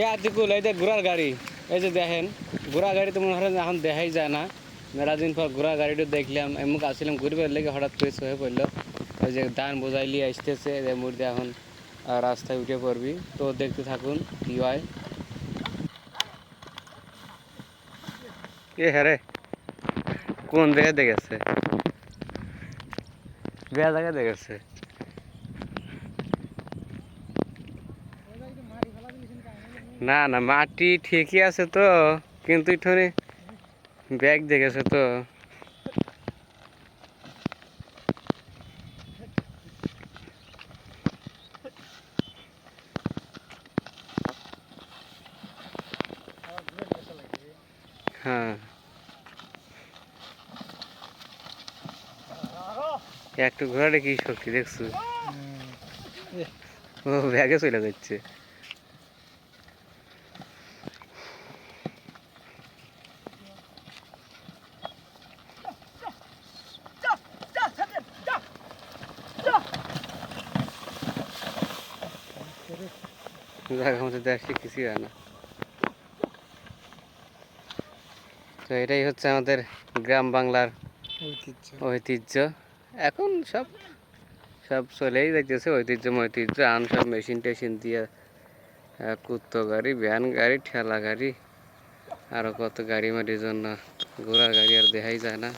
এ আতিকুল এই যে ঘোড়ার গাড়ি, এই যে দেখেন ঘোড়া গাড়ি তো মনে হয় এখন দেখাই যায় না। মেলা দিন পর ঘোড়া গাড়িটা দেখলাম, এমুক আসছিলাম ঘুরবার লেগে হঠাৎ করে হয়ে পড়ল। ওই যে ধান বোঝাইলি আসতেছে, যে মুড়ি এখন রাস্তায় উঠে পড়বি। তো দেখতে থাকুন, কি হয়। এ হ্যাঁ রে, কোন জায়গায় দেখেছে? বেয়া জায়গায় দেখেছে? না না মাটি ঠিকই আছে তো কিন্তু এখানে ব্যাগ দেখেছে তো? হ্যাঁ। একটু ঘোরাটা কি শক্তি দেখছ? ও ব্যাগে চলে যাচ্ছে। দেখছি কিছুই হয় না। তো এটাই হচ্ছে আমাদের গ্রাম বাংলার ঐতিহ্য। ঐতিহ্য। এখন সব সব চলেই যাইতেছে ঐতিহ্য ঐতিহ্য আন সব মেশিন টেশিন দিয়ে কুত্তো গাড়ি ভ্যান গাড়ি ঠেলা গাড়ি আরও কত গাড়ি মাটির জন্য ঘোড়ার গাড়ি আর দেখাই যায় না।